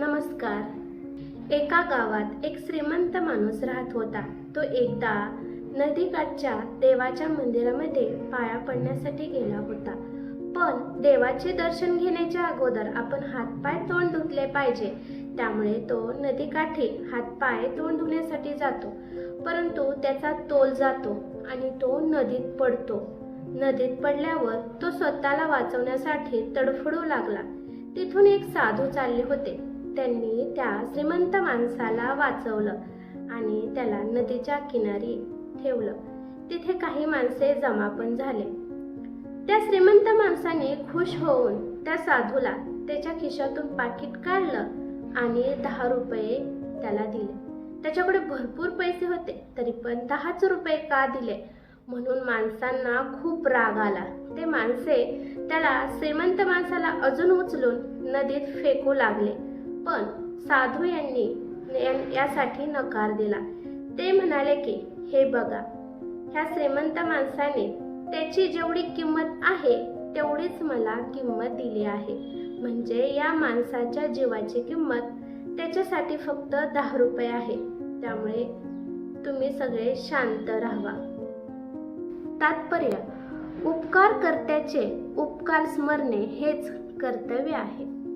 नमस्कार. एका गावात एक श्रीमंत माणूस राहत होता. तो एकदा नदीकाठच्या देवाच्या मंदिरामध्ये पाया पडण्यासाठी गेला होता. पण देवाचे दर्शन घेण्याच्या अगोदर आपण हातपाय तोंड धुतले पाहिजे. त्यामुळे तो नदीकाठी हातपाय तोंड धुण्यासाठी जातो. परंतु त्याचा तोल जातो आणि तो नदीत पडतो. नदीत पडल्यावर तो स्वतःला वाचवण्यासाठी तडफडू लागला. तिथून एक साधू चालले होते. त्यांनी त्या श्रीमंत माणसाला वाचवलं आणि त्याला नदीच्या किनारी ठेवलं. तिथे काही माणसे जमा पण झाले. त्या श्रीमंत माणसाने खुश होऊन त्या साधूला त्याच्या खिशातून पाकिट काढलं आणि दहा रुपये त्याला दिले. त्याच्याकडे भरपूर पैसे होते तरी पण दहाच रुपये का दिले? म्हणून माणसांना खूप राग आला. ते माणसे त्याला श्रीमंत माणसाला अजून उचलून नदीत फेकू लागले. पण साधू यांनी यासाठी नकार दिला. ते म्हणाले की हे बघा ह्या श्रीमंत माणसाने त्याची जेवढी किंमत आहे तेवढीच मला किंमत दिली आहे. म्हणजे या माणसाच्या जीवाची किंमत त्याच्यासाठी फक्त दहा रुपये आहे. त्यामुळे तुम्ही सगळे शांत राहावा. तात्पर्य उपकारकर्त्याचे उपकार स्मरणे हेच कर्तव्य आहे.